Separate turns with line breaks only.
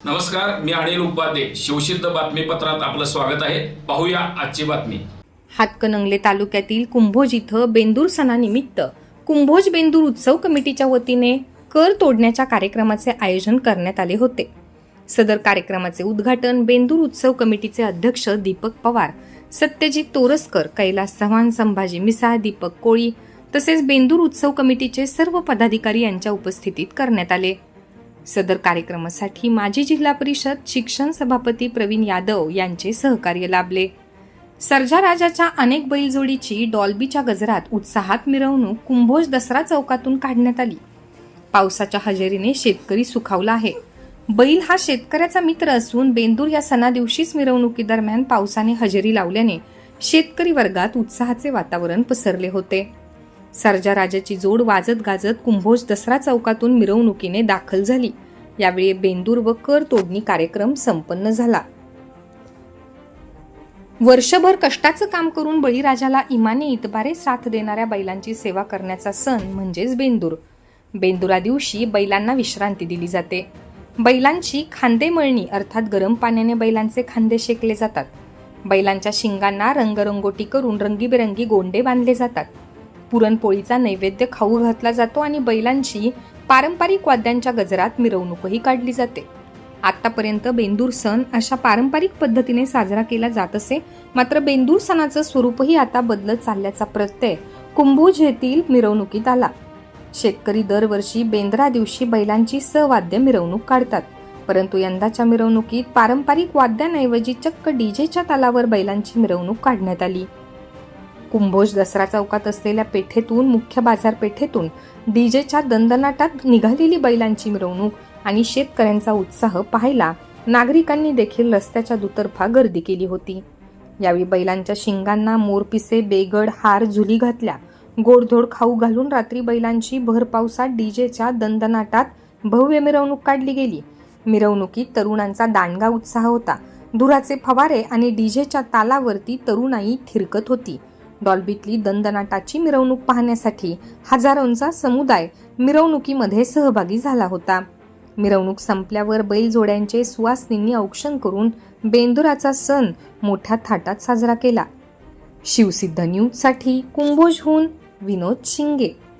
नमस्कार मी अनिल उपाध्ये. शिवसिद्ध बातमीपत्रात आपलं स्वागत आहे. पाहूया आजची बातमी.
हातकणंगले तालुक्यातील कुंभोज इथं बेंदूर सणानिमित्त कुंभोज बेंदूर उत्सव कमिटीच्या वतीने कर तोडण्याच्या कार्यक्रमाचे आयोजन करण्यात आले होते. सदर कार्यक्रमाचे उद्घाटन बेंदूर उत्सव कमिटीचे अध्यक्ष दीपक पवार सत्यजित तोरसकर कैलास चव्हाण संभाजी मिसाळ दीपक कोळी तसेच बेंदूर उत्सव कमिटीचे सर्व पदाधिकारी यांच्या उपस्थितीत करण्यात आले. सदर कार्यक्रमासाठी माजी जिल्हा परिषद शिक्षण सभापती प्रवीण यादव यांचे सहकार्य लाभले. सर्जा राजाच्या अनेक बैलजोडीची डॉल्बीच्या गजरात उत्साहात मिरवणूक कुंभोज दसरा चौकातून काढण्यात आली. पावसाच्या हजेरीने शेतकरी सुखावला आहे. बैल हा शेतकऱ्याचा मित्र असून बेंदूर या सणादिवशीच मिरवणुकीदरम्यान पावसाने हजेरी लावल्याने शेतकरी वर्गात उत्साहाचे वातावरण पसरले होते. सरजा राजाची जोड वाजत गाजत कुंभोज दसरा चौकातून मिरवणुकीने दाखल झाली. यावेळी बेंदूर व कर तोडणी कार्यक्रम संपन्न झाला. वर्षभर कष्टाचं काम करून बळीराजाला इमाने इतबारे साथ देणाऱ्या बैलांची सेवा करण्याचा सण म्हणजेच बेंदूर. बेंदुरा दिवशी बैलांना विश्रांती दिली जाते. बैलांची खांदे मळणी अर्थात गरम पाण्याने बैलांचे खांदे शेकले जातात. बैलांच्या शिंगांना रंगरंगोटी करून रंगीबेरंगी गोंडे बांधले जातात. पुरणपोळीचा नैवेद्य खाऊ घातला जातो आणि बैलांची पारंपरिक वाद्यांच्या गजरात मिरवणूकही काढली जाते. आतापर्यंत बेंदूर सण अशा पारंपरिक पद्धतीने साजरा केला जात असे मात्र बेंदूर सणाचं स्वरूपही आता बदलत चालल्याचा प्रत्यय कुंभोज येथील मिरवणुकीत आला. शेतकरी दरवर्षी बेंद्रा दिवशी बैलांची सवाद्य मिरवणूक काढतात परंतु यंदाच्या मिरवणुकीत पारंपरिक वाद्यांऐवजी चक्क डीजेच्या तालावर बैलांची मिरवणूक काढण्यात आली. कुंभोज दसरा चौकात असलेल्या पेठेतून मुख्य बाजारपेठेतून डीजेच्या दंदनाटात निघालेली बैलांची मिरवणूक आणि शेतकऱ्यांचा उत्साह पाहायला नागरिकांनी देखील रस्त्याच्या दुतर्फा गर्दी केली होती. यावेळी बैलांच्या शिंगांना मोरपिसे बेगड हार झुली घातल्या. गोडधोड खाऊ घालून रात्री बैलांची भर पावसात डीजेच्या दंदनाटात भव्य मिरवणूक काढली गेली. मिरवणुकीत तरुणांचा दांडगा उत्साह होता. धुराचे फवारे आणि डीजेच्या तालावरती तरुणाई थिरकत होती. डॉल्बीतली दंदनाटाची मिरवणूक पाहण्यासाठी हजारोंचा समुदाय मिरवणुकीमध्ये सहभागी झाला होता. मिरवणूक संपल्यावर बैलजोड्यांचे सुवासनींनी औक्षण करून बेंदुराचा सण मोठ्या थाटात साजरा केला. शिवसिद्ध न्यूजसाठी कुंभोजहून विनोद शिंगे.